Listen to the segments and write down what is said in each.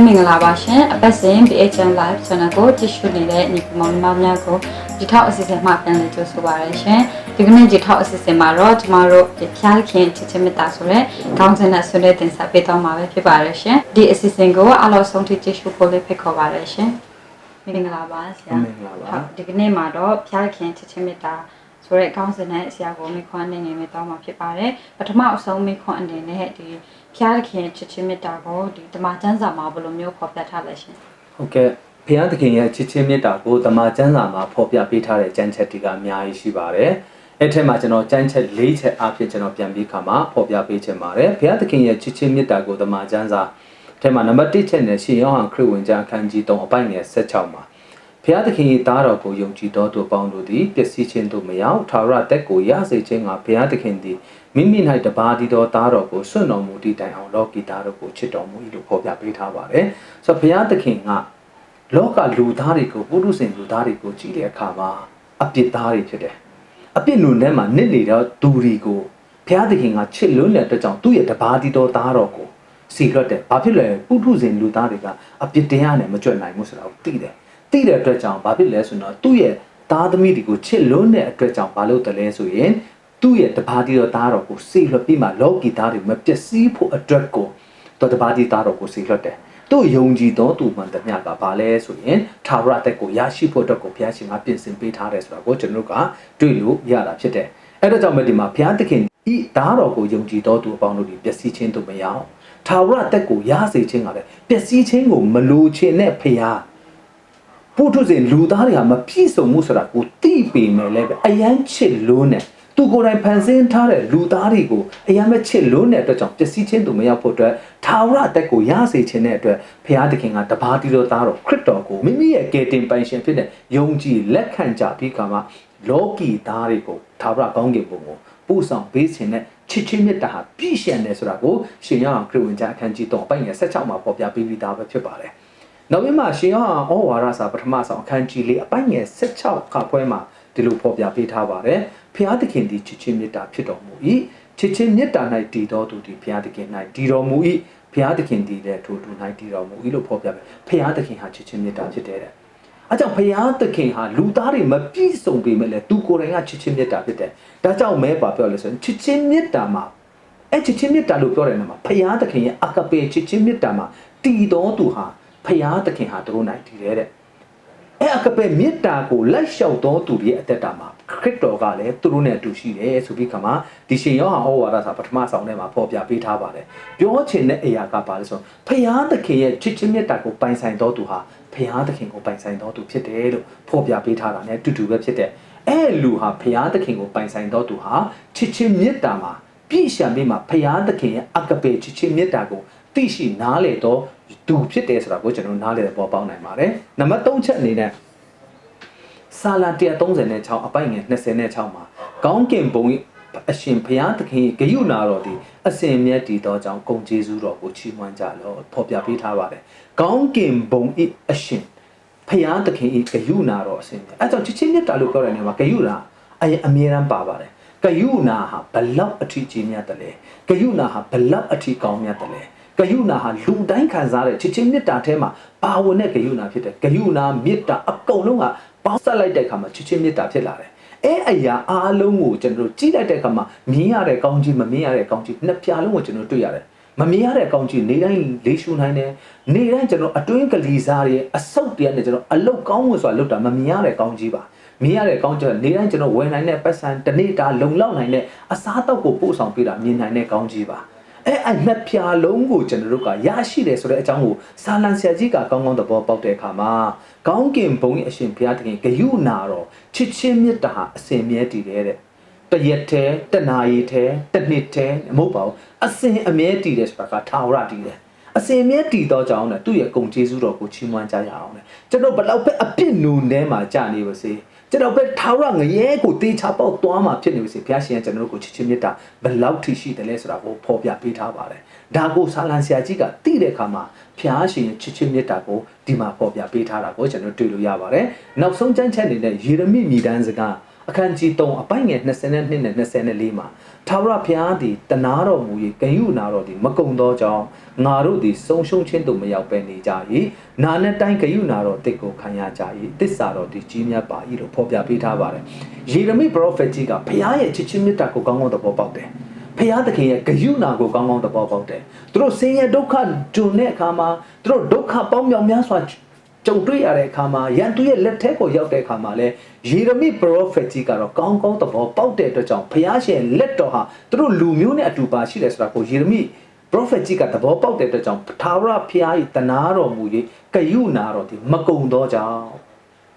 အားလုံးပဲမင်္ဂလာပါရှင်အပတ်စဉ် BHN Live Channel ကိုကြည့်ရှုနေတဲ့ညီကောင်မောင်နှမများကိုဒီထောက်အစီအစဉ်မှပြန်လည်ကြိုဆိုပါရရှင်ဒီကနေ့ဒီထောက်အစီအစဉ်မှာတော့ကျမတို့ဒီဖျားခင်ချစ်ချစ်မေတ္တာဆိုတဲ့ခေါင်းစဉ်နဲ့ဆွေးနွေးတင်ဆက်ပေးသွားမှာပဲဖြစ်ပါရရှင်ဒီအစီအစဉ်ကိုအားလုံးဆုံးထိကြည့်ရှုဖို့လေးဖိတ်ခေါ်ပါရရှင်မင်္ဂလာပါဆရာမင်္ဂလာပါဟုတ်ဒီကနေ့မှာတော့ဖျားခင်ချစ်ချစ်မေတ္တာဆိုတဲ့ခေါင်းစဉ်နဲ့ဆရာကိုမိခွန်းအနေနဲ့မြတ်သွားမှာဖြစ်ပါတယ်ပထမအဆုံးမိခွန်းအနေနဲ့ဒီ ဖျားခင်ချစ်ချစ်မေတ္တာကိုဒီဓမ္မကျမ်းစာမှာဘယ်လိုမျိုးဖော်ပြထားလဲရှင်ဟုတ်ကဲ့ဘုရားသခင်ရဲ့ချစ်ချင်းမေတ္တာကိုတမန်ကျမ်းစာမှာဖော်ပြပေးထားတဲ့ကျမ်းချက်တွေကအများကြီးရှိပါတယ်။အဲ့ထက်မှာကျွန်တော်ကျမ်းချက်၄ချက်အဖြစ်ကျွန်တော်ပြန်ပြီးခါမှာဖော်ပြပေးချင်ပါတယ်။ဘုရားသခင်ရဲ့ချစ်ချင်းမေတ္တာကိုတမန်ကျမ်းစာထဲမှာနံပါတ်၁ချက်နဲ့ရှင်ယောဟန်ခရစ်ဝင်ကျမ်းအခန်းကြီး3အပိုင်ငယ်16မှာ ဘုရားသခင်၏သားတော်ကိုယုံကြည်သောသူပေါင်းတို့သည်ပျက်စီးခြင်းသို့မရောက်ထာဝရတက်ကိုရစေခြင်းကဘုရားသခင်သည်မိမိ၌တပါးတည်သောသားတော်ကိုစွန့်တော်မူသည့်တိုင်အောင်လောကီသားတော်ကိုချစ်တော်မူ၏လို့ဖော်ပြပေးထားပါတယ်။ဆိုတော့ဘုရားသခင်ကလောကလူသားတွေကိုပုရုษင်လူသားတွေကိုကြည့်တဲ့အခါမှာအပြစ်သားတွေဖြစ်တယ်။အပြစ်လူထဲမှာနစ်နေတော့သူတွေကိုဘုရားသခင်ကချစ်လွန်းတဲ့အတွက်ကြောင့်သူ့ရဲ့တပါးတီတော်သားတော်ကိုစီလွတ်တယ်။ဘာဖြစ်လဲပုထုဇဉ်လူသားတွေကအပြစ်တရားနဲ့မကြွနိုင်ဘူးဆိုတာကိုသိတယ်။ သိတဲ့အတွက်ကြောင့်ဘာဖြစ်လဲဆိုတော့သူ့ရဲ့သားသမီးတွေကိုချစ်လွန်းတဲ့အတွက်ကြောင့်ဘာလို့တလဲဆိုရင်သူ့ရဲ့တပါးတီတော်သားတော်ကိုစီလွတ်ပြီးမှလောကီသားတွေမပျက်စီးဖို့အတွက်ကိုတော်တပါးတီသားတော်ကိုစီလွတ်တယ်။တို့ယုံကြည်သောသူမှန်သမျှကဘာလဲဆိုရင်သာဝရတက်ကိုရရှိဖို့အတွက်ကိုဘုရားရှင်ကပြင်ဆင်ပေးထားတယ်ဆိုတာကိုကျွန်တော်တို့ကတွေ့လို့ရတာဖြစ်တယ်။အဲ့ဒါကြောင့်မဒီမှာဘုရားသခင်ဤသားတော်ကိုယုံကြည်သောသူအပေါင်းတို့ဒီပျက်စီးခြင်းတို့မရအောင်သာဝရတက်ကိုရစေခြင်းကလည်းပျက်စီးခြင်းကိုမလိုချင်တဲ့ဘုရား ပုထုဇဉ်လူသားတွေကမပြည့်စုံမှုဆိုတာကိုသိပေမဲ့လည်းပဲအယမ်းချစ်လို့နဲ့သူကိုယ်တိုင်ဖန်ဆင်းထားတဲ့လူသားတွေကိုအယမ်းမဲ့ချစ်လို့တဲ့အတွက်ကြောင့်ပျက်စီးခြင်းတို့မရောက်ဖို့အတွက်ထာဝရအသက်ကိုရစေခြင်းတဲ့အတွက်ဘုရားသခင်ကတပါးတီတော်သားတော်ခရစ်တော်ကိုမိမိရဲ့ကယ်တင်ပိုင်ရှင်ဖြစ်တဲ့ယုံကြည်လက်ခံကြပြီးခါမှာလောကီသားတွေကိုထာဝရကောင်းကင်ဘုံကိုပို့ဆောင်ပေးခြင်းနဲ့ချစ်ချင်းမြတ်တာဟာပြည့်ရှံတယ်ဆိုတာကိုရှင်ရအောင်ခရစ်ဝင်ကျမ်းအခန်းကြီး3ပိုင်ငယ်16မှာပေါ်ပြပေးပြီးသားပဲဖြစ်ပါတယ်။ နောက်ပြီးမှရှင်ရအောင်ဩဝါဒစာပထမဆောင်အခန်းကြီးလေးအပိုင်ငယ်16ခါဖွဲမှာဒီလိုဖော်ပြပေးထားပါတယ်။ဖျားသခင်သည်ချစ်ချင်းမြတ်တာဖြစ်တော်မူ၏ချစ်ချင်းမြတ်တာ၌တည်တော်သူသည်ဖျားသခင်၌တည်တော်မူ၏ဖျားသခင်သည်လည်းထိုသူ၌တည်တော်မူ၏လို့ဖော်ပြပေးဖျားသခင်ဟာချစ်ချင်းမြတ်တာဖြစ်တယ်တဲ့အဲကြောင့်ဖျားသခင်ဟာလူသားတွေမပြည့်စုံပေမဲ့လည်းသူကိုယ်တိုင်ကချစ်ချင်းမြတ်တာဖြစ်တယ်ဒါကြောင့်မဲပါပြောလဲဆိုရင်ချစ်ချင်းမြတ်တာမှာအဲ့ချစ်ချင်းမြတ်တာလို့ပြောတဲ့နေရာမှာဖျားသခင်ရဲ့အကပေချစ်ချင်းမြတ်တာမှာတည်တော်သူဟာ ဖျားသခင်ဟာသူတို့၌တည်တယ်တဲ့အဲ့အကပဲမေတ္တာကိုလိုက်လျှောက်တော်သူရဲ့အသက်တာမှာခရစ်တော်ကလည်းသူတို့နဲ့အတူရှိတယ်ဆိုပြီးခါမှာဒီရှင်ယောဟန်ဩဝါဒစာပထမဆောင်ထဲမှာဖော်ပြပေးထားပါတယ်ပြောချင်တဲ့အရာကဘာလဲဆိုတော့ဖယားသခင်ရဲ့ချစ်ချင်းမေတ္တာကိုပိုင်ဆိုင်တော်သူဟာဖယားသခင်ကိုပိုင်ဆိုင်တော်သူဖြစ်တယ်လို့ဖော်ပြပေးထားတာ ਨੇ တူတူပဲဖြစ်တယ်အဲ့လူဟာဖယားသခင်ကိုပိုင်ဆိုင်တော်သူဟာချစ်ချင်းမေတ္တာမှာပြည့်ရှံပြီးမှဖယားသခင်ရဲ့အကပဲချစ်ချင်းမေတ္တာကိုသိရှိနားလေတော့ သူဖြစ်တယ်ဆိုတာကိုကျွန်တော်နားလေပေါ်ပေါက်နိုင်ပါတယ်နံပါတ်3ချက်အနေနဲ့စာလ136အပိုင်ငယ်26မှာကောင်းကင်ဘုံ၏အရှင်ဘုရားသခင်ဂယုဏတော်သည်အစဉ်မြတ်တည်သောကြောင့်ဂုံကျေးဇူးတော်ကိုချီးမွမ်းကြလော့ဖော်ပြပေးထားပါတယ်ကောင်းကင်ဘုံ၏အရှင်ဘုရားသခင်၏ဂယုဏတော်အစဉ်မြတ်အဲကြောင့်ချစ်ချင်းမြတ်တာလို့ပြောတဲ့နေရာမှာဂယုဏအရင်အမြဲတမ်းပါပါတယ်ဂယုဏဟာဘလောက်အထီးကြီးမြတ်တယ်လဲဂယုဏဟာဘလောက်အထီးကောင်းမြတ်တယ်လဲ ဂယုဏဟာလူတိုင်းခံစားတဲ့ချစ်ချင်းမေတ္တာထဲမှာပါဝင်တဲ့ဂယုဏဖြစ်တယ်ဂယုဏမေတ္တာအကုန်လုံးကပေါင်းစပ်လိုက်တဲ့အခါမှာချစ်ချင်းမေတ္တာဖြစ်လာတယ်အဲအရာအားလုံးကိုကျွန်တော်တို့ကြည့်လိုက်တဲ့အခါမှာမြင်ရတဲ့ကောင်းကြီးမမြင်ရတဲ့ကောင်းကြီးနှစ်ပြားလုံးကိုကျွန်တော်တွေ့ရတယ်မမြင်ရတဲ့ကောင်းကြီးနေတိုင်းလေးရှူနိုင်တယ်နေတိုင်းကျွန်တော်အတွင်းကလေးစားရဲ့အဆုတ်တရားနဲ့ကျွန်တော်အလုတ်ကောင်းဝင်ဆိုတာလုတ်တာမမြင်ရတဲ့ကောင်းကြီးပါမြင်ရတဲ့ကောင်းကြီးနေတိုင်းကျွန်တော်ဝယ်နိုင်တဲ့ပတ်စံတစ်နေ့တာလုံလောက်နိုင်တဲ့အစားတောက်ကိုပို့ဆောင်ပေးတာမြင်နိုင်တဲ့ကောင်းကြီးပါ အဲ့အနှစ်ဖြာလုံးကိုကျွန်တော်တို့ကရရှိတယ်ဆိုတဲ့အကြောင်းကိုစာလန်ဆရာကြီးကကောင်းကောင်းသဘောပေါက်တဲ့အခါမှာကောင်းကင်ဘုံရဲ့အရှင်ဘုရားသခင်ဂယုနာတော်ချစ်ချင်းမေတ္တာဟာအစဉ်မြဲတည်တယ်တဲ့တရက်တည်းတနာရီတည်းတစ်နှစ်တည်းမဟုတ်ပါဘူးအစဉ်အမြဲတည်တယ်ဆိုတာကထာဝရတည်တယ်အစဉ်မြဲတည်တော့ကြောင်းနဲ့သူ့ရဲ့ဂုံကျေးဇူးတော်ကိုချီးမွမ်းကြရအောင်လေကျွန်တော်ဘလောက်ပဲအပြစ်နုံထဲမှာကြာနေပါစေ ကျွန်တော်ပဲထာဝရငရဲကိုတေချာပေါက်သွားမှာဖြစ်နေပါစေဘုရားရှင်ကကျွန်တော်တို့ကိုချစ်ချင်းမြတ်တာဘလောက်ထိရှိတယ်လဲဆိုတာကိုဖော်ပြပေးထားပါတယ်ဒါကိုဆာလန်ဆရာကြီးကသိတဲ့အခါမှာဘုရားရှင်ရဲ့ချစ်ချင်းမြတ်တာကိုဒီမှာဖော်ပြပေးထားတာကိုကျွန်တော်တွေ့လို့ရပါတယ်နောက်ဆုံးကျမ်းချက်အနေနဲ့ယေရမိမိတန်းစကား အခန်းကြီး3အပိုင်းငယ်22နဲ့24မှာထာဝရဘုရားသည်တနာတော်မူ၍ဂယုနာတော်သည်မကုံသောကြောင့်ငါတို့သည်ဆုံးရှုံးခြင်းသို့မရောက်ပဲနေကြ၏နာနဲ့တိုင်းဂယုနာတော်တစ်ကိုခံရကြ၏တစ္ဆာတော်သည်ကြီးမြတ်ပါ၏လို့ဖော်ပြပေးထားပါတယ်ယေရမိပရောဖက်ကြီးကဘုရားရဲ့ချစ်ချင်းမေတ္တာကိုကောင်းကောင်းသဘောပေါက်တယ်ဖျားသခင်ရဲ့ဂယုဏကိုကောင်းကောင်းသဘောပေါက်တယ်။သူတို့ဆင်းရဲဒုက္ခဂျုံတဲ့အခါမှာသူတို့ဒုက္ခပေါင်းမြောင်များစွာ ကြုံတွေ့ရတဲ့အခါမှာယန်သူရဲ့လက်ထက်ကိုရောက်တဲ့အခါမှာလဲယေရမိပရောဖက်ကြီးကတော့ကောင်းကောင်းသဘောပေါက်တဲ့အတွက်ကြောင့်ဖျားရှင်လက်တော်ဟာသူတို့လူမျိုးနဲ့အတူပါရှိတယ်ဆိုတာကိုယေရမိ prophet ကြီးကသဘောပေါက်တဲ့အတွက်ကြောင့်သာဝရဖျား၏တနာတော်မူ၍ဂယုဏတော်သည်မကုံသောကြောင့်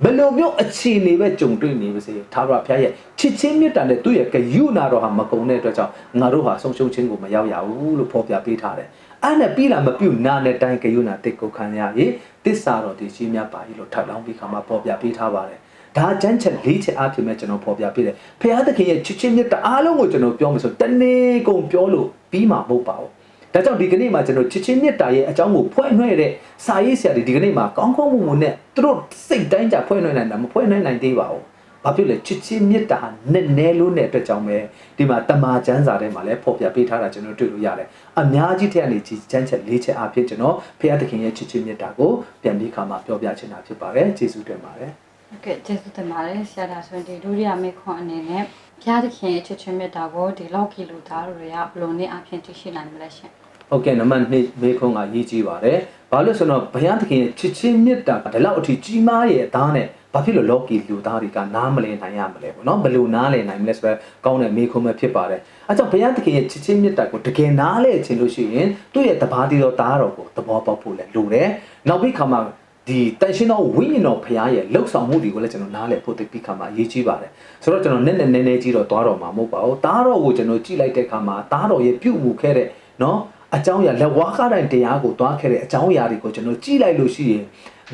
ဘယ်လိုမျိုးအခြေအနေပဲကြုံတွေ့နေပါစေသာဝရဖျားရဲ့ချစ်ချင်းမြတ်တာနဲ့သူ့ရဲ့ဂယုဏတော်ဟာမကုံတဲ့အတွက်ကြောင့်ငါတို့ဟာဆုံးရှုံးခြင်းကိုမရောက်ရဘူးလို့ဖော်ပြပေးထားတယ်အဲ့နဲ့ပြီးလာမပြုတ်နာနဲ့တိုင်းဂယုဏတစ်ကိုခံရ၏ တစ္ဆာတော်သည်ရှိမြတ်ပါ၏လို့ထပ်လောင်းပြီးခါမှာဖော်ပြပေးထားပါတယ်ဒါကျမ်းချက်၄ချက်အဖြစ်မဲ့ကျွန်တော်ဖော်ပြပေးတယ်။ဖခင်သခင်ရဲ့ချစ်ချင်းမြတ်တာအားလုံးကိုကျွန်တော်ပြောမယ်ဆိုတနေ့ကုန်ပြောလို့ပြီးမှာမဟုတ်ပါဘူး။ဒါကြောင့်ဒီကနေ့မှာကျွန်တော်ချစ်ချင်းမြတ်တာရဲ့အကြောင်းကိုဖွဲ့နှွှဲတဲ့စာရေးဆရာတွေဒီကနေ့မှာကောင်းကောင်းမွန်မွန်နဲ့သူတို့စိတ်တိုင်းကြဖွဲ့နှွှဲနိုင်တာမဖွဲ့နှွှဲနိုင်သေးပါဘူး။ဘာဖြစ်လဲချစ်ချင်းမြတ်တာနဲ့နဲလို့နဲ့အတွက်ကြောင့်ပဲဒီမှာတမာကျမ်းစာထဲမှာလည်းဖော်ပြပေးထားတာကျွန်တော်တွေ့လို့ရတယ်။ အများကြီးထက်ကနေချချမ်းချက်၄ချက်အဖြစ်ကျွန်တော်ဖခင်သခင်ရဲ့ချစ်ချင်းမြတ်တာကိုပြန်ပြီးခါမှာပြောပြချင်တာဖြစ်ပါတယ်။ကျေးဇူးတင်ပါတယ်။ဟုတ်ကဲ့ကျေးဇူးတင်ပါတယ်ဆရာဒါဆိုရင်ဒီဒုတိယမေခွန်အနေနဲ့ဘုရားသခင်ရဲ့ချစ်ချင်းမြတ်တာကိုဒီလောက်ကီလူသားတွေကဘယ်လိုနည်းအဖြစ်သိရှိနိုင်မလဲရှင်ဟုတ်ကဲ့နံပါတ်2မေခွန်းကရေးကြည့်ပါတယ်။ဘာလို့ဆိုတော့ဘုရားသခင်ရဲ့ချစ်ချင်းမေတ္တာဒီလောက်အထိကြီးမားရဲ့အသားနဲ့ ဘာဖြစ်လို့လောကီလူသားတွေကနားမလည်နိုင်ရမလဲပေါ့နော်ဘယ်လိုနားလည်နိုင်မလဲဆိုတော့ကောင်းတဲ့မေခွန်းပဲဖြစ်ပါတယ်။အဲကြောင့်ဘုရားသခင်ရဲ့ချစ်ချင်းမေတ္တာကိုတကယ်နားလည်ခြင်းလို့ရှိရင်သူ့ရဲ့တပါးတီတော်သားတော်ကိုသဘောပေါက်ဖို့လည်းလိုတယ်။နောက်ပြီးခါမှဒီတန်ရှင်တော်ဝိညာဉ်တော်ဖရားရဲ့လှုပ်ဆောင်မှုတွေကိုလည်းကျွန်တော်နားလည်ဖို့တိတ်ပြီးခါမှာအရေးကြီးပါတယ်ဆိုတော့ကျွန်တော်နည်းနည်းနည်းနည်းကြီးတော့သွားတော့မှာမဟုတ်ပါဘူးတားတော်ကိုကျွန်တော်ကြည့်လိုက်တဲ့ခါမှာတားတော်ရဲ့ပြုတ်မှုခဲ့တဲ့နော်အကြောင်းအရာလက်ဝါးကားတိုင်းတရားကိုသွားခဲ့တဲ့အကြောင်းအရာတွေကိုကျွန်တော်ကြည့်လိုက်လို့ရှိရင်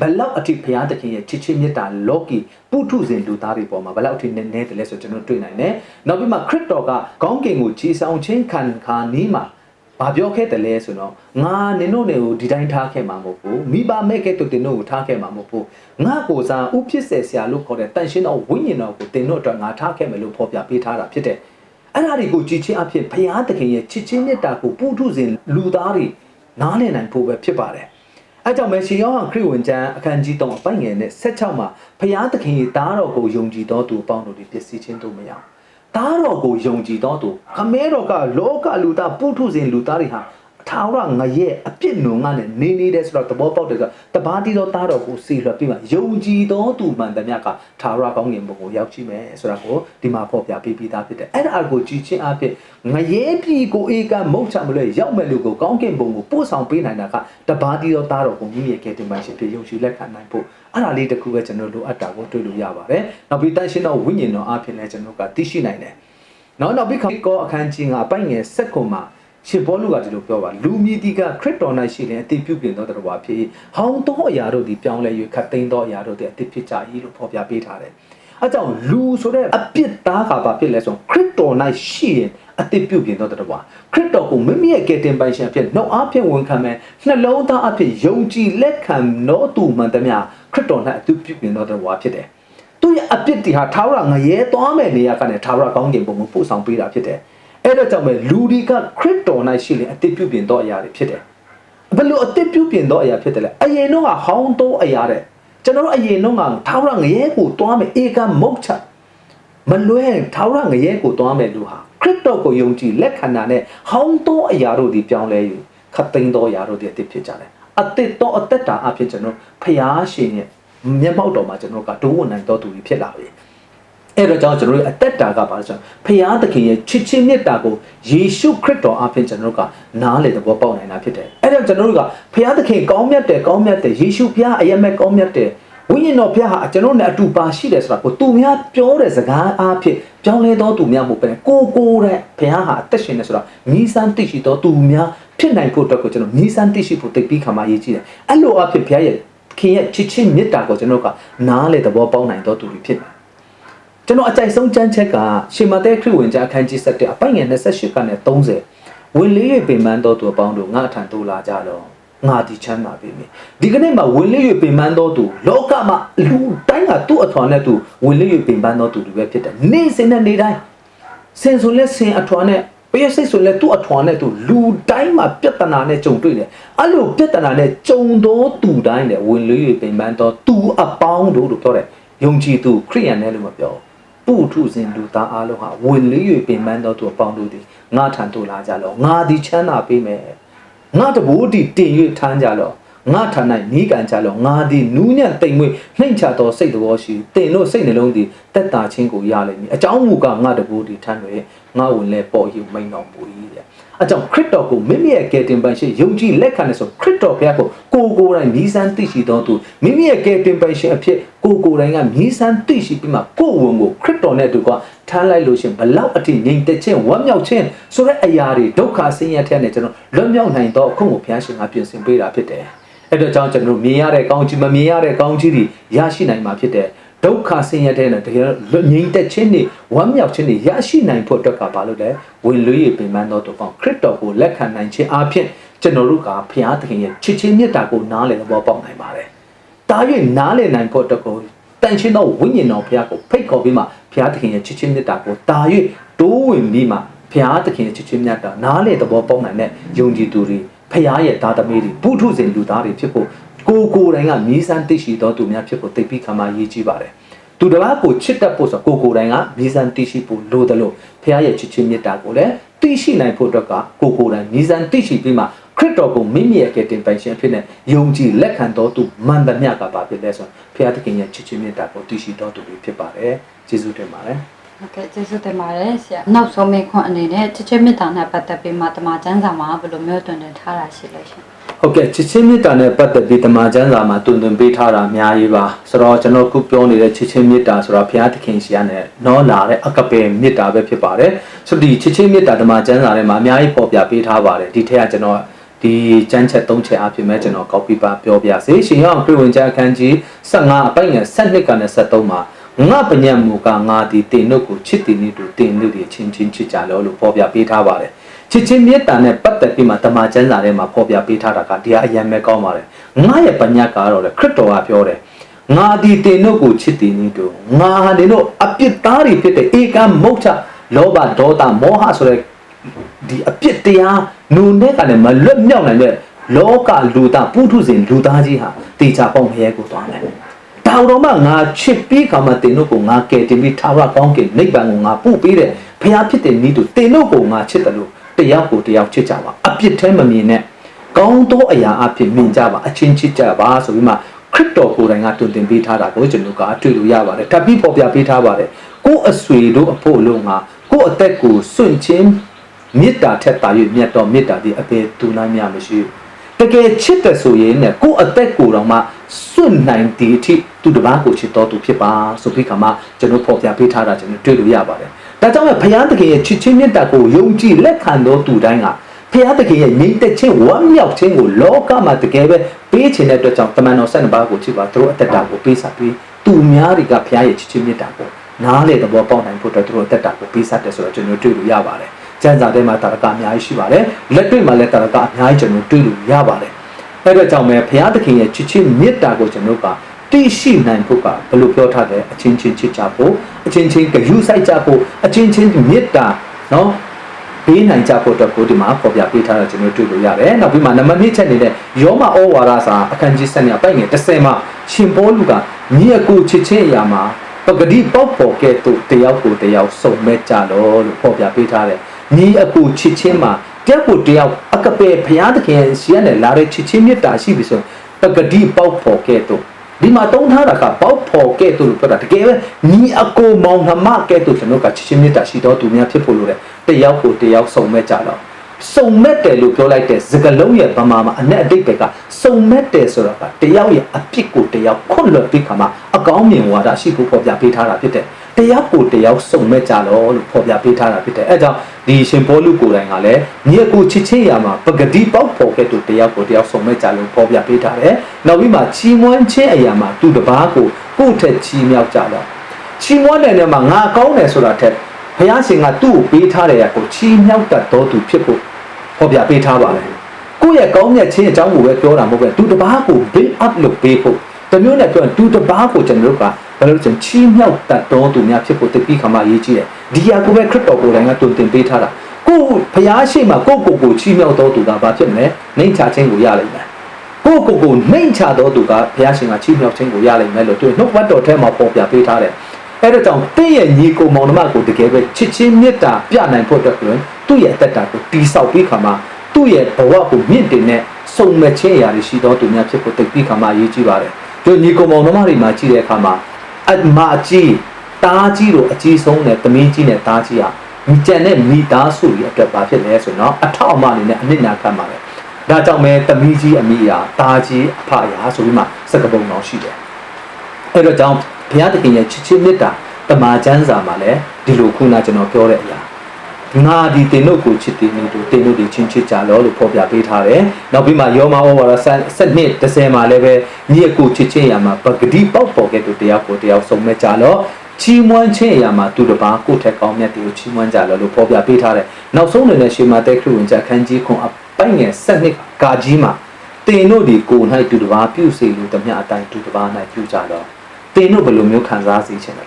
ဘယ်လောက်အထိဘုရားသခင်ရဲ့ချစ်ချင်းမေတ္တာလောကီပုထုဇဉ်လူသားတွေပေါ်မှာဘယ်လောက်အထိနည်းနည်းတယ်လဲဆိုကျွန်တော်တွေ့နိုင်တယ်နောက်ပြီးမှခရစ်တော်ကခေါင်းကင်ကိုခြေဆောင်ခြင်းခံခါနီးမှာဘာပြောခဲ့တယ်လဲဆိုတော့ငါနင်တို့တွေကိုဒီတိုင်းထားခဲ့မှာမဟုတ်ဘူးမိဘမဲ့ခဲ့တို့တင်တို့ကိုထားခဲ့မှာမဟုတ်ဘူးငါကိုစားဥဖြစ်စေဆရာလို့ခေါ်တဲ့တန်ရှင်းတော်ဝိညာဉ်တော်ကိုတင်တို့အတွက်ငါထားခဲ့မယ်လို့ဖော်ပြပေးထားတာဖြစ်တယ်အဲ့ဒါတွေကိုကြည်ချင်းအဖြစ်ဘုရားသခင်ရဲ့ချစ်ချင်းမြတ်တာကိုပုထုဇဉ်လူသားတွေနားလည်နိုင်ဖို့ပဲဖြစ်ပါတယ် အဲကြောင့်ပဲရှင်ယောဟန်ခရစ်ဝင်ကျမ်းအခန်းကြီး3အပိုင်ငယ်နဲ့16မှာဘုရားသခင်ရဲ့သားတော်ကိုယုံကြည်တော်သူအပေါင်းတို့ဒီပစ္စည်းချင်းတို့မရအောင်သားတော်ကိုယုံကြည်တော်သူခမဲတော်ကလောကလူသားပုထုဇဉ်လူသားတွေဟာအ ထာဝရငရဲ့အပြစ်နုံငါနဲ့နေနေတယ်ဆိုတော့သဘောပေါက်တယ်ဆိုတော့တပါးတီတော်သားတော်ကိုစီလွှတ်ပြီးမှယုံကြည်တော်သူမှန်သမျှကထာဝရကောင်းကင်ဘုံကိုရောက်ရှိမယ်ဆိုတာကိုဒီမှာဖော်ပြပေးပြီးသားဖြစ်တယ်အဲ့ဒါကိုကြည်ချင်းအဖြစ်ငရဲပြည်ကိုအေကမုတ်ချမလို့ရောက်မဲ့လူကိုကောင်းကင်ဘုံကိုပို့ဆောင်ပေးနိုင်တာကတပါးတီတော်သားတော်ကိုမိမိရဲ့ကယ်တင်ပါရှင်ဖြစ်ယုံကြည်လက်ခံနိုင်ဖို့အဲ့ဒါလေးတစ်ခုပဲကျွန်တော်လိုအပ်တာကိုတွေ့လို့ရပါတယ်နောက်ပြီးတန်ရှင်းတော်ဝိညာဉ်တော်အဖြစ်လည်းကျွန်တော်ကသိရှိနိုင်တယ်နောက်နောက်ပြီးခကောအခန်းကြီးငါပိုက်ငယ်ဆက်ခွန်မှာ ရှင်ဘောလူကဒီလိုပြောပါလူမြည်တီကခရစ်တော်၌ရှိတဲ့အတိပြုပြင်သောတရဝါဖြစ်ဟောင်းသောအရာတို့သည်ပြောင်းလဲ၍ခတ်သိမ်းသောအရာတို့သည်အတိဖြစ်ကြ၏လို့ဖော်ပြပေးထားတယ်။အဲကြောင့်လူဆိုတဲ့အပြစ်သားကဘာဖြစ်လဲဆိုခရစ်တော်၌ရှိရင်အတိပြုပြင်သောတရဝါခရစ်တော်ကိုမိမိရဲ့ကယ်တင်ပိုင်ရှင်အဖြစ်နှုတ်အားဖြင့်ဝန်ခံမယ်နှလုံးသားအဖြစ်ယုံကြည်လက်ခံသောသူမှန်သမျှခရစ်တော်၌အတိပြုပြင်သောတရဝါဖြစ်တယ်။သူ့ရဲ့အပြစ်တွေဟာထာဝရငရဲသွားမဲ့နေရာကနေထာဝရကောင်းကင်ဘုံကိုပို့ဆောင်ပေးတာဖြစ်တယ်။ အဲ့တော့ကြောင့်ပဲလူဒီကခရစ်တော်၌ရှိလေအသက်ပြုပြင်သောအရာတွေဖြစ်တယ်။ဘယ်လိုအသက်ပြုပြင်သောအရာဖြစ်တယ်လဲ။အရင်တော့ကဟောင်းသောအရာတဲ့ကျွန်တော်တို့အရင်တော့ကထာဝရငရဲကိုသွားမယ်ဧကမုတ်ချမလွဲထာဝရငရဲကိုသွားမယ်လူဟာခရစ်တော်ကိုယုံကြည်လက်ခံတာနဲ့ဟောင်းသောအရာတို့ဒီပြောင်းလဲယူခတ်သိမ်းသောအရာတို့ဒီအသက်ဖြစ်ကြတယ်။အသက်တော့အသက်တာအဖြစ်ကျွန်တော်ဖျားရှင်ရဲ့မျက်မှောက်တော်မှာကျွန်တော်ကဒိုးဝင်နိုင်တော်သူတွေဖြစ်လာပြီ အဲ့တော့ကြောင့်ကျွန်တော်တို့အသက်တာကပါလို့ဆိုဖရာသခင်ရဲ့ချစ်ချင်းမြတ်တာကိုယေရှုခရစ်တော်အဖင်ကျွန်တော်တို့ကနားလေသဘောပေါက်နိုင်တာဖြစ်တယ်အဲ့တော့ကျွန်တော်တို့ကဖရာသခင်ကောင်းမြတ်တယ်ကောင်းမြတ်တယ်ယေရှုဖရာအယက်မဲ့ကောင်းမြတ်တယ်ဝိညာဉ်တော်ဖရာဟာကျွန်တော်တို့နဲ့အတူပါရှိတယ်ဆိုတာကိုသူများပြောတဲ့စကားအားဖြင့်ပြောင်းလဲတော်သူများမဟုတ်ပဲကိုကိုတဲ့ဖရာဟာအသက်ရှင်နေဆိုတာမိစမ်းသိရှိတော်သူများဖြစ်နိုင်ဖို့အတွက်ကိုကျွန်တော်မိစမ်းသိရှိဖို့တိတ်ပြီးခါမှရေးကြည့်တယ်အဲ့လိုအဖြစ်ဖရာရဲ့ခင်ရဲ့ချစ်ချင်းမေတ္တာကိုကျွန်တော်ကနားလေသဘောပေါက်နိုင်တော်သူတွေဖြစ်တယ်။ ကျွန်တော်အကြိုက်ဆုံးကြမ်းချက်ကရှင်မသက်ခရစ်ဝင်ကြအခန်းကြီး7အပိုင်ငယ်28ကနေ30ဝင်လေး၍ပင်ပန်းတော်သူအပေါင်းတို့ငါအထံသို့လာကြတော့ငါဒီချမ်းသာပေးမယ်ဒီကနေ့မှာဝင်လေး၍ပင်ပန်းတော်သူလောကမှာလူတိုင်းကသူ့အထွာနဲ့သူဝင်လေး၍ပင်ပန်းတော်သူလူပဲဖြစ်တယ်နေ့စဉ်နဲ့နေ့တိုင်းစင်ဆိုလဲစင်အထွာနဲ့ပရစိတ်ဆိုလဲသူ့အထွာနဲ့သူလူတိုင်းမှာပြဿနာနဲ့ကြုံတွေ့တယ်အဲ့လိုပြဿနာနဲ့ကြုံတော်သူတိုင်းနဲ့ဝင်လေး၍ပင်ပန်းတော်သူအပေါင်းတို့လို့ပြောတယ်ယုံကြည်သူခရိယန်နဲ့လို့မပြောဘူး ပုထုဇဉ်လူသားအလုံးဟာဝင်လေး၍ပင်ပန်းတော်သူအပေါင်းတို့သည်ငါထံသို့လာကြလောငါသည်ချမ်းသာပေးမယ်ငါတဘိုးသည်တင်၍ထမ်းကြလောငါထံ၌နီးကန်ကြလောငါသည်နူးညံ့တိမ်မွေ့နှိမ့်ချသောစိတ်တော်ရှိတင်တို့စိတ်နှလုံးသည်တက်တာချင်းကိုရလိမ့်မည်အကြောင်းမူကားငါတဘိုးသည်ထမ်း၍ငါဝင်လဲပေါ်ယူမိန်တော်မူ၏တဲ့ အကြောင်းခရစ်တော်ကိုမိမိရဲ့ကယ်တင်ပန်ရှိယုံကြည်လက်ခံတဲ့ဆိုခရစ်တော်ဘုရားကိုကိုယ်ကိုယ်တိုင်မြည်စမ်းသိရှိတော်သူမိမိရဲ့ကယ်တင်ပန်ရှိအဖြစ်ကိုယ်ကိုယ်တိုင်ကမြည်စမ်းသိရှိပြီးမှကိုယ်ဝန်ကိုခရစ်တော်နဲ့အတူကထမ်းလိုက်လို့ရှရင်ဘလောက်အထိငြိမ်သက်ခြင်းဝမ်းမြောက်ခြင်းဆိုတဲ့အရာတွေဒုက္ခဆင်းရဲတဲ့နဲ့ကျွန်တော်လွတ်မြောက်နိုင်တော့အခုကိုဘုရားရှင်ကပြင်ဆင်ပေးတာဖြစ်တယ်အဲ့တော့ကြောင့်ကျွန်တော်မြင်ရတဲ့ကောင်းချီးမမြင်ရတဲ့ကောင်းချီးတွေရရှိနိုင်မှာဖြစ်တယ် ဒုက္ခဆင်းရဲတဲ့နဲ့တကယ်ငြိမ်သက်ခြင်းတွေဝမ်းမြောက်ခြင်းတွေရရှိနိုင်ဖို့အတွက်ကဘာလို့လဲဝင်လွေးရပင်ပန်းတော်သူပေါင်းခရစ်တော်ကိုလက်ခံနိုင်ခြင်းအပြင်ကျွန်တော်တို့ကဘုရားသခင်ရဲ့ချစ်ချင်းမေတ္တာကိုနားလည်သဘောပေါက်နိုင်ပါတယ်။ဒါ၍နားလည်နိုင်ဖို့အတွက်ကိုတန်ရှင်းသောဝိညာဉ်တော်ဘုရားကိုဖိတ်ခေါ်ပြီးမှဘုရားသခင်ရဲ့ချစ်ချင်းမေတ္တာကိုတာ၍တိုးဝင်ပြီးမှဘုရားသခင်ရဲ့ချစ်ချင်းမေတ္တာနားလည်သဘောပေါက်နိုင်တဲ့ယုံကြည်သူတွေဖခင်ရဲ့သားသမီးတွေပုထုဇဉ်လူသားတွေဖြစ်ဖို့ ကိုယ်ကိုယ်တိုင်ကမြည်စမ်းသိရှိတော်သူများဖြစ်ဖို့သိပြီးခါမှရည်ကြီးပါတယ်သူတစ်ပါးကိုချစ်တတ်ဖို့ဆိုကိုယ်ကိုယ်တိုင်ကမြည်စမ်းသိရှိဖို့လိုတယ်လို့ဖခင်ရဲ့ချစ်ချင်းမေတ္တာကိုလည်းသိရှိနိုင်ဖို့အတွက်ကကိုယ်ကိုယ်တိုင်မြည်စမ်းသိရှိပြီးမှခရစ်တော်ကိုမိမိရဲ့ကယ်တင်ပိုင်ရှင်ဖြစ်နေယုံကြည်လက်ခံတော်သူမှန်သမျှကပါဖြစ်လဲဆိုဖခင်သခင်ရဲ့ချစ်ချင်းမေတ္တာကိုသိရှိတော်သူတွေဖြစ်ပါတယ်ယေရှုတင်ပါတယ်ဟုတ်ကဲ့ကျေးဇူးတင်ပါတယ်ဆရာနောက်ဆုံးမေခွန်းအနေနဲ့ချစ်ချင်းမေတ္တာနဲ့ပတ်သက်ပြီးမှတမန်ကျမ်းစာမှာဘယ်လိုမျိုးတွင်တင်ထားတာရှိလဲရှင် ဟုတ်ကဲ့ချစ်ချင်းမေတ္တာနဲ့ပတ်သက်ပြီးတမန်ကျမ်းစာမှာတွင်တွင်ပေးထားတာအများကြီးပါဆိုတော့ကျွန်တော်ခုပြောနေတဲ့ချစ်ချင်းမေတ္တာဆိုတော့ဘုရားသခင်ရှိရနဲ့နော်လာတဲ့အကပယ်မေတ္တာပဲဖြစ်ပါတယ်ဆိုတော့ဒီချစ်ချင်းမေတ္တာတမန်ကျမ်းစာထဲမှာအများကြီးပေါ်ပြပေးထားပါတယ်ဒီထက်ကကျွန်တော်ဒီကျမ်းချက်၃ချက်အဖြစ်မဲ့ကျွန်တော် copy ပါပြောပြစေရှင်ရောခရစ်ဝင်ကျမ်းအခန်းကြီး15အပိုင်ငယ်7ကနေ73မှာငါပညံမူကငါဒီတင်တို့ကိုချစ်တင်နေတူတင်တို့တွေချင်းချင်းချစ်ကြလို့လို့ပေါ်ပြပေးထားပါတယ် ချစ်ချင်းမေတ္တာနဲ့ပတ်သက်ပြီးမှတမန်ကျမ်းစာထဲမှာပေါ်ပြပေးထားတာကတရားအယံပဲကောင်းပါတယ်ငါရဲ့ပညာကတော့လေခရစ်တော်ကပြောတယ်ငါဒီတင်တို့ကိုချစ်တင်နေတူငါဟာနေတို့အပြစ်သားတွေဖြစ်တဲ့ဧကမုတ်ချလောဘဒေါသမောဟဆိုတဲ့ဒီအပြစ်တရားနုံနဲ့ကလည်းမလွတ်မြောက်နိုင်တဲ့လောကလူသားပုထုဇဉ်လူသားကြီးဟာတေချာပေါင်းရဲကိုသွားတယ်တောင်တော်မှငါချစ်ပြီးခါမှတင်တို့ကိုငါကယ်တင်ပြီးထာဝရကောင်းကင်နိဗ္ဗာန်ကိုငါပို့ပေးတယ်ဖခင်ဖြစ်တဲ့ဤသူတင်တို့ကိုငါချစ်တယ်လို့ တယောက်ကိုတယောက်ချစ်ကြပါအပြစ်แท้မမြင်နဲ့ကောင်းသောအရာအဖြစ်မြင်ကြပါအချင်းချစ်ကြပါဆိုပြီးမှခရစ်တော်ကိုယ်တိုင်ကတွင်တင်ပေးထားတာကိုကျွန်တော်ကတွေ့လို့ရပါတယ်ထပ်ပြီးပေါ်ပြပေးထားပါတယ်ကိုယ်အဆွေတို့အဖို့လုံးကကိုယ်အသက်ကိုစွန့်ချင်းမေတ္တာထက်တာ၍မြတ်တော်မေတ္တာဒီအပေတူနိုင်များမရှိဘူး တကယ်ချစ်တယ်ဆိုရင်ねကိုယ့်အသက်ကိုယ်တော်မှစွန့်နိုင်တဲ့အထိသူတစ်ပါးကိုချစ်တော်သူဖြစ်ပါဆိုပြီးခါမှကျွန်တော်ဖော်ပြပေးထားတာကျွန်တော်တွေ့လို့ရပါတယ်။ ဒါကြောင့်လည်းဘုရားသခင်ရဲ့ချစ်ချင်းမြတ်တာကိုယုံကြည်လက်ခံတော်သူတိုင်းကဘုရားသခင်ရဲ့ညီသက်ချင်းဝမ်းမြောက်ခြင်းကိုလောကမှာတကယ်ပဲပေးခြင်းတဲ့အတွက်ကြောင့်တမန်တော်၁၂ပါးကိုချစ်ပါသူတို့အသက်တာကိုပေးစားပြီးသူများတွေကဘုရားရဲ့ချစ်ချင်းမြတ်တာကိုနားလေသဘောပေါက်နိုင်ဖို့အတွက်သူတို့အသက်တာကိုပေးစားတယ်ဆိုတော့ကျွန်တော်တွေ့လို့ရပါတယ်။ကျမ်းစာထဲမှာတာရကအများကြီးရှိပါတယ်။လက်တွေ့မှာလည်းတာရကအများကြီးကျွန်တော်တွေ့လို့ရပါတယ်။အဲ့တော့ကြောင့်ပဲဘုရားသခင်ရဲ့ချစ်ချင်းမေတ္တာကိုကျွန်တော်က သိရှိနိုင်ဖို့ကဘယ်လိုပြောထားလဲအချင်းချင်းချစ်ကြဖို့အချင်းချင်းဂရုစိုက်ကြဖို့အချင်းချင်းမေတ္တာနော်ပေးနိုင်ကြဖို့အတွက်ကိုဒီမှာပေါ်ပြပေးထားတာကျွန်တော်တွေ့လို့ရတယ်။နောက်ပြီးမှနံပါတ်2ချက်နေတဲ့ယောမဩဝါဒစာအခန်းကြီး7ညပိုက်ငယ်30မှာရှင်ပေါလုကညီအကိုချစ်ချင်းအရာမှာပဂတိပေါက်ပေါ်ကဲ့သို့တယောက်ကိုတယောက်စုံမဲ့ကြလို့လို့ပေါ်ပြပေးထားတယ်။ညီအကိုချစ်ချင်းမှာတယောက်ကိုတယောက်အကပယ်ဘုရားသခင်ရဲ့ရှိရတဲ့လာတဲ့ချစ်ချင်းမေတ္တာရှိပြီဆိုရင်ပဂတိပေါက်ပေါ်ကဲ့သို့ ဒီမှာတုံးထားတာကပေါက်ဖော်ကဲ့သို့လို့ပြောတာတကယ်ပဲညီအကိုမောင်နှမကဲ့သို့ကျွန်တော်ကချစ်ချင်းမေတ္တာရှိတော်သူများဖြစ်ဖို့လိုတယ်တယောက်ကိုတယောက်စုံမဲ့ကြတော့စုံမဲ့တယ်လို့ပြောလိုက်တဲ့စကလုံးရဲ့ဗမာမှာအ내အတိတ်ပဲကစုံမဲ့တယ်ဆိုတော့ကတယောက်ရဲ့အဖြစ်ကိုတယောက်ခွန့်လွတ်ပြီးခါမှာအကောင်းမြင်ဝါဒရှိဖို့ပေါ်ပြပေးထားတာဖြစ်တယ်တယောက်ကိုတယောက်စုံမဲ့ကြတော့လို့ပေါ်ပြပေးထားတာဖြစ်တယ်အဲကြောင့်ဒီရှင်ဘောလူကိုယ်တိုင်ကလည်းညီအကိုချစ်ချင်းရာမှာပဂတိပေါက်ဖော်ကဲ့သို့တယောက်ကိုတယောက်စုံမဲ့ကြလို့ပေါ်ပြပေးထားတယ်နောက်ပြီးမှချီးမွမ်းခြင်းအရာမှာသူတစ်ပါးကိုကိုယ့်ထက်ချီးမြှောက်ကြတော့ချီးမွမ်းတဲ့နေရာမှာငါကောင်းတယ်ဆိုတာထက်ဘုရားရှင်ကသူ့ကိုပေးထားတဲ့ရာကိုချီးမြှောက်တတ်တော်သူဖြစ်ဖို့ဟောပြပေးထားပါလေကိုယ့်ရဲ့ကောင်းမြတ်ခြင်းအကြောင်းကိုပဲပြောတာမဟုတ်ပဲသူတစ်ပါးကို build up လုပ်ပေးဖို့တမျိုးနဲ့ပြောရင်သူတစ်ပါးကိုကျွန်တော်တို့က ဘယ်လိုလဲဆိုရင်ချီးမြှောက်တတ်တော်သူများဖြစ်ဖို့တပိခါမှရေးကြည့်တယ်ဒီဟာကိုပဲခရစ်တော်ကိုယ်တိုင်ကတုံတင်ပေးထားတာကိုယ်ဖျားရှိမှကိုယ့်ကိုယ်ကိုချီးမြှောက်တော်သူကဘာဖြစ်မလဲနှိမ်ချခြင်းကိုရလိမ့်မယ်ကိုယ့်ကိုယ်ကိုနှိမ်ချတော်သူကဘုရားရှင်ကချီးမြှောက်ခြင်းကိုရလိမ့်မယ်လို့သူနှုတ်ဘတ်တော်ထဲမှာပေါ်ပြပေးထားတယ်။အဲဒါကြောင့်တင့်ရဲ့ညီကိုမောင်နှမကိုတကယ်ပဲချစ်ချင်းမေတ္တာပြနိုင်ဖို့အတွက်ဆိုရင်သူ့ရဲ့အသက်တာကိုတီဆောက်ပြီးခါမှာသူ့ရဲ့ဘဝကိုမြင့်တင်တဲ့စုံမချင်းအရာတွေရှိတော်သူများဖြစ်ဖို့တိတ်ပြီးခါမှာအရေးကြီးပါတယ်။ဒီညီကိုမောင်နှမတွေမှာကြည့်တဲ့အခါမှာ အမအကြီးတားကြီးတို့အကြီးဆုံးနဲ့သမီးကြီးနဲ့တားကြီးဟာကြံတဲ့မိသားစုရဲ့အတွက်ဘာဖြစ်လဲဆိုတော့အထောက်အမအနေနဲ့အနစ်နာခံပါတယ်။ဒါကြောင့်မဲတမီးကြီးအမိယာတာကြီးအဖယာဆိုပြီးမှစကပုံတော်ရှိတယ်အဲ့တော့ကြောင့်ဘုရားသခင်ရဲ့ချစ်ချင်းမေတ္တာတမာချမ်းစာမှာလည်းဒီလိုခုနကျွန်တော်ပြောတဲ့အရာ ငါဒီတင်တို့ကိုချစ်တယ်နေတို့တင်တို့ဒီချင်းချစ်ကြလောလို့ဖော်ပြပေးထားတယ်နောက်ပြီးမှယောမဩဝါဒ7နှစ်30မှာလည်းပဲညီအကိုချစ်ချင်းရာမှာပဂတိပေါက်ပေါ်ခဲ့သူတရားကိုတရားဆုံးမဲ့ကြလောချီးမွမ်းခြင်းအရာမှာသူတစ်ပါးကိုယ့်ထက်ကောင်းမြတ်တွေကိုချီးမွမ်းကြလောလို့ဖော်ပြပေးထားတယ်နောက်ဆုံးနေတဲ့ရှေမာတဲခရစ်ဝင်ကြအခန်းကြီးခွန်အပိုင်ငယ်7နှစ်ကာကြီးမှာတင်တို့ဒီကိုယ်၌သူတစ်ပါးပြုစေလိုသမျှအတိုင်းသူတစ်ပါး၌ပြုကြလောတင်တို့ဘယ်လိုမျိုးခံစားစေခြင်းလဲ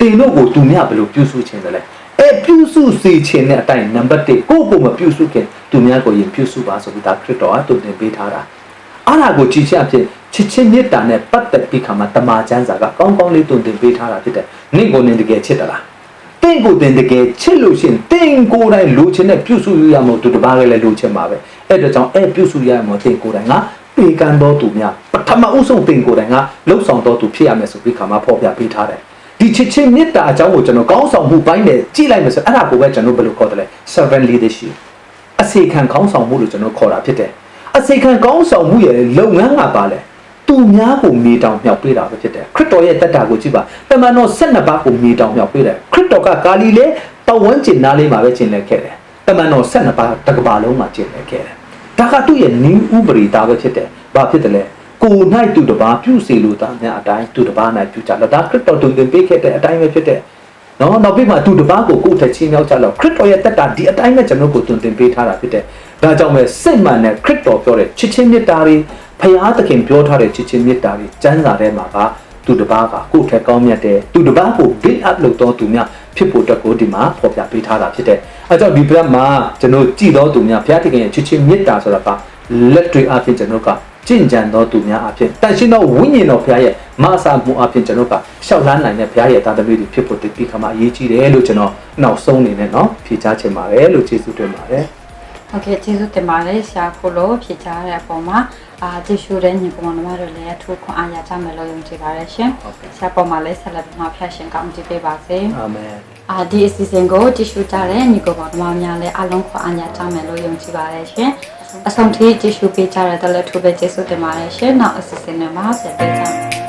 တင်တို့ကိုသူမြဘယ်လိုပြုစုခြင်းလဲ အဲပြုစုစေခြင်းနဲ့အတိုင်းနံပါတ်1ကိုယ့်ကိုယ်မပြုစုခင်သူများကိုရင်ပြုစုပါဆိုပြီးဒါခရစ်တော်ကတုံ့တင်ပေးထားတာအဲ့ဒါကိုကြည်ချက်အဖြစ်ချစ်ချင်းမေတ္တာနဲ့ပတ်သက်ပြီးခါမှာတမာချမ်းစာကကောင်းကောင်းလေးတုံ့တင်ပေးထားတာဖြစ်တယ်။နင့်ကိုနင်တကယ်ချစ်တလား။တင့်ကိုတင်တကယ်ချစ်လို့ရှရင်တင့်ကိုယ်တိုင်လိုချင်တဲ့ပြုစုရမို့သူတစ်ပါးကလည်းလိုချင်ပါပဲ။အဲ့ဒါကြောင့်အဲ့ပြုစုရမို့တင့်ကိုယ်တိုင်ကပေကံတော်သူများပထမဦးဆုံးတင့်ကိုယ်တိုင်ကလှုပ်ဆောင်တော်သူဖြစ်ရမယ်ဆိုပြီးခါမှာဖော်ပြပေးထားတယ်။ ဒီချစ်ချင်းမေတ္တာအကြောင်းကိုကျွန်တော်ကောင်းဆောင်မှုပိုင်းနဲ့ကြည့်လိုက်မယ်ဆိုအဲ့ဒါကိုပဲကျွန်တော်ဘယ်လိုခေါ်တယ်လဲ servant leadership အစီခံကောင်းဆောင်မှုလို့ကျွန်တော်ခေါ်တာဖြစ်တယ်။အစီခံကောင်းဆောင်မှုရဲ့လုပ်ငန်းကပါလဲသူများကိုမြေတောင်မြောက်ပေးတာပဲဖြစ်တယ်။ခရစ်တော်ရဲ့တက်တာကိုကြည့်ပါ။တမန်တော်12ပါးကိုမြေတောင်မြောက်ပေးတယ်။ခရစ်တော်ကကာလီလေပဝန်းကျင်နားလေးမှာပဲကျင်လည်ခဲ့တယ်။တမန်တော်12ပါးတစ်ကမ္ဘာလုံးမှာကျင်လည်ခဲ့တယ်။ဒါကသူ့ရဲ့နင်းဥပရိတာပဲဖြစ်တယ်။ဘာဖြစ်တယ်လဲ။ ကိုယ်၌သူတစ်ပါးပြုစီလိုတာများအတိုင်းသူတစ်ပါး၌ပြုကြလို့ဒါခရစ်တော်တုံသင်ပေးခဲ့တဲ့အတိုင်းပဲဖြစ်တယ်။နော်နောက်ပြီးမှသူတစ်ပါးကိုကိုယ်ထက်ချင်းမြောက်ကြလို့ခရစ်တော်ရဲ့တက်တာဒီအတိုင်းပဲကျွန်တော်ကိုတုံသင်ပေးထားတာဖြစ်တယ်။ဒါကြောင့်ပဲစိတ်မှန်တဲ့ခရစ်တော်ပြောတဲ့ချစ်ချင်းမေတ္တာတွေဖရာသခင်ပြောထားတဲ့ချစ်ချင်းမေတ္တာတွေစံစာထဲမှာကသူတစ်ပါးကကိုယ်ထက်ကောင်းမြတ်တဲ့သူတစ်ပါးကို build up လုပ်တော်သူများဖြစ်ဖို့အတွက်ကိုဒီမှာဖော်ပြပေးထားတာဖြစ်တယ်။အဲကြောင့်ဒီဘက်မှာကျွန်တော်ကြည်တော်သူများဖရာသခင်ရဲ့ချစ်ချင်းမေတ္တာဆိုတာကလက်တွေ့အဖြစ်ကျွန်တော်က ကြင်ကြံတော်သူများအဖြစ်တန်ရှင်းသောဝိညာဉ်တော်ဖရာရဲ့မဆာမှုအဖြစ်ကျွန်တော်ကရှောက်လန်းနိုင်တဲ့ဖရာရဲ့သားသမီးတွေဖြစ်ဖို့တတိခါမှာအရေးကြီးတယ်လို့ကျွန်တော်နောက်ဆုံးအနေနဲ့เนาะဖြေချချင်ပါတယ်လို့ကျေးဇူးတင်ပါတယ် ဟုတ်ကဲ့ကျေးဇူးတင်ပါတယ်ဆရာကိုလို့ဖြေချရတဲ့အပေါ်မှာအာကျေးဇူးတဲ့ညီကောင်မတို့လည်းအထူးခွန်အားရကြမယ်လို့ယုံကြည်ပါတယ်ရှင် ဟုတ်ကဲ့ ဆရာပေါ်မှာလည်းဆက်လက်ပြီးမှဖျက်ရှင်ကောင်းကြည့်ပေးပါစေ အာမင် အာဒီအစီအစဉ်ကိုကြည့်ရှုကြတဲ့ညီကောင်မများလည်းအလုံးခွန်အားရကြမယ်လို့ယုံကြည်ပါတယ်ရှင် အဆုံးထိကြည့်ရှုပေးကြတဲ့လည်းအထူးပဲကျေးဇူးတင်ပါတယ်ရှင်နောက်အစီအစဉ်တွေမှာဆက်ပေးကြပါ